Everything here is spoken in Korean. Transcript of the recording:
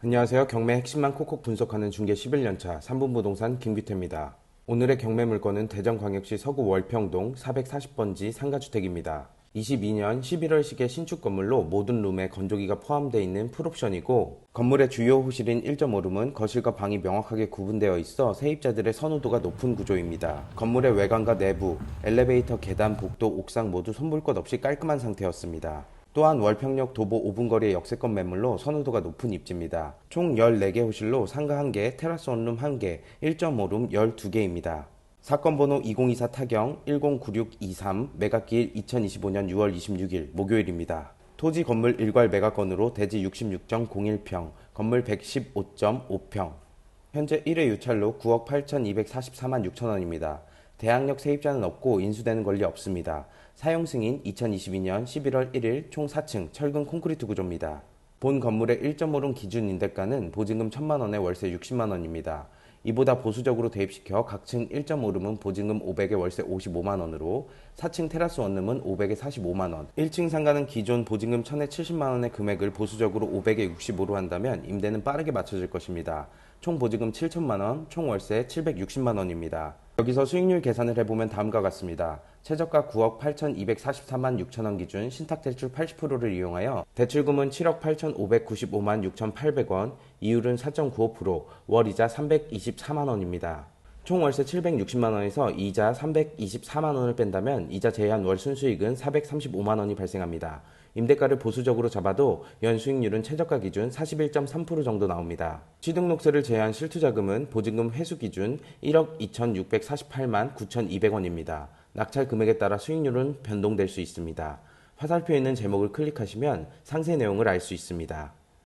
안녕하세요. 경매 핵심만 콕콕 분석하는 중개 11년차 3분 부동산 김규태입니다. 오늘의 경매 물건은 대전광역시 서구 월평동 440번지 상가주택입니다. 22년 11월식의 신축 건물로 모든 룸에 건조기가 포함되어 있는 풀옵션이고 건물의 주요 호실인 1.5룸은 거실과 방이 명확하게 구분되어 있어 세입자들의 선호도가 높은 구조입니다. 건물의 외관과 내부, 엘리베이터, 계단, 복도, 옥상 모두 손볼 것 없이 깔끔한 상태였습니다. 또한 월평역 도보 5분 거리의 역세권 매물로 선호도가 높은 입지입니다. 총 14개 호실로 상가 1개, 테라스 원룸 1개, 1.5룸 12개입니다. 사건 번호 2024 타경 109623 매각기일 2025년 6월 26일 목요일입니다. 토지 건물 일괄 매각건으로 대지 66.01평, 건물 115.5평. 현재 1회 유찰로 9억 8,244만 6천 원입니다. 대항력 세입자는 없고 인수되는 권리 없습니다. 사용 승인 2022년 11월 1일 총 4층 철근 콘크리트 구조입니다. 본 건물의 1.5룸 기준 임대가는 보증금 1천만 원에 월세 60만 원입니다. 이보다 보수적으로 대입시켜 각층 1.5룸은 보증금 500에 월세 55만 원으로 4층 테라스 원룸은 500에 45만 원, 1층 상가는 기존 보증금 1000에 70만 원의 금액을 보수적으로 500에 65로 한다면 임대는 빠르게 맞춰질 것입니다. 총 보증금 7천만 원, 총 월세 760만 원입니다. 여기서 수익률 계산을 해보면 다음과 같습니다. 최저가 9억 8,244만 6천 원 기준 신탁 대출 80%를 이용하여 대출금은 7억 8,595만 6,800원, 이율은 4.95%, 월이자 324만 원입니다. 총 월세 760만 원에서 이자 324만 원을 뺀다면 이자 제한 월 순수익은 435만 원이 발생합니다. 임대가를 보수적으로 잡아도 연 수익률은 최저가 기준 41.3% 정도 나옵니다. 취등록세를 제한 실투자금은 보증금 회수 기준 1억 2,648만 9,200원입니다. 낙찰 금액에 따라 수익률은 변동될 수 있습니다. 화살표에 있는 제목을 클릭하시면 상세 내용을 알 수 있습니다.